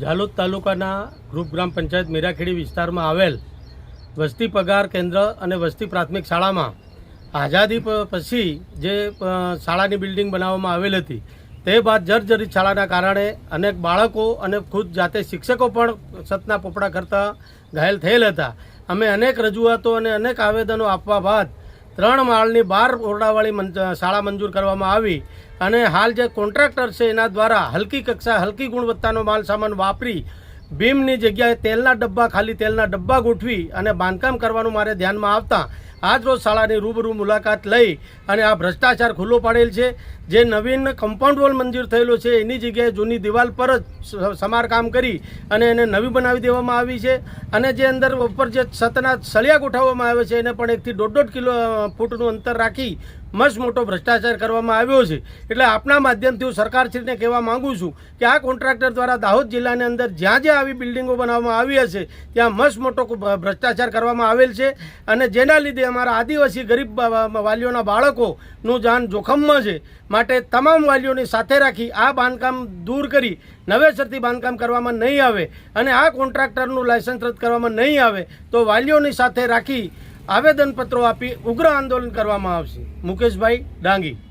ઝાલોદ તાલુકાના ગ્રુપ ગ્રામ પંચાયત મીરાખેડી વિસ્તારમાં આવેલ વસ્તી પગાર કેન્દ્ર અને વસ્તી પ્રાથમિક શાળામાં આઝાદી પછી જે શાળાની બિલ્ડિંગ બનાવવામાં આવેલ હતી, તે બાદ જર્જરિત શાળાના કારણે અનેક બાળકો અને ખુદ જાતે શિક્ષકો પણ સતના પોપડા કરતા ઘાયલ થયેલ હતા. અમે અનેક રજૂઆતો અને અનેક આવેદનો આપવા બાદ ત્રણ માળની બાર ઓરડાવાળી શાળા મંજૂર કરવામાં આવી અને હાલ જે કોન્ટ્રાક્ટર છે એના દ્વારા હલકી કક્ષા, હલકી ગુણવત્તાનો માલ સામાન વાપરી બીમની જગ્યાએ તેલના ડબ્બા ખાલી તેલના ડબ્બા ગોઠવી અને બાંધકામ કરવાનું મારે ધ્યાનમાં આવતા આજ રોજ શાળાની રૂબરૂ મુલાકાત લઈ અને આ ભ્રષ્ટાચાર ખુલ્લો પાડેલ છે. જે નવીન કમ્પાઉન્ડ વોલ મંજૂર થયેલો છે, એની જગ્યાએ જૂની દિવાલ પર જ સમારકામ કરી અને એને નવી બનાવી દેવામાં આવી છે. અને જે અંદર ઉપર જે છતના સળિયા ગોઠવવામાં આવે છે, એને પણ એકથી દોઢ દોઢ કિલો ફૂટનું અંતર રાખી મસ્ત મોટો ભ્રષ્ટાચાર કરવામાં આવ્યો છે. એટલે આપના માધ્યમથી હું સરકારશ્રીને કહેવા માંગુ છું કે આ કોન્ટ્રાક્ટર દ્વારા દાહોદ જિલ્લાની અંદર જ્યાં જ્યાં આવી બિલ્ડિંગો બનાવવામાં આવી હશે, ત્યાં મસ્ત મોટો ભ્રષ્ટાચાર કરવામાં આવેલ છે. અને જેના લીધે અમારા આદિવાસી ગરીબ વાલીઓના બાળકોનું જાન જોખમમાં છે. માટે તમામ વાલીઓની સાથે રાખી આ બાંધકામ દૂર કરી નવેસરથી બાંધકામ કરવામાં નહીં આવે અને આ કોન્ટ્રાક્ટરનું લાયસન્સ રદ કરવામાં નહીં આવે તો વાલીઓની સાથે રાખી આવેદનપત્રો આપી ઉગ્ર આંદોલન કરવામાં આવશે. મુકેશભાઈ ડાંગી.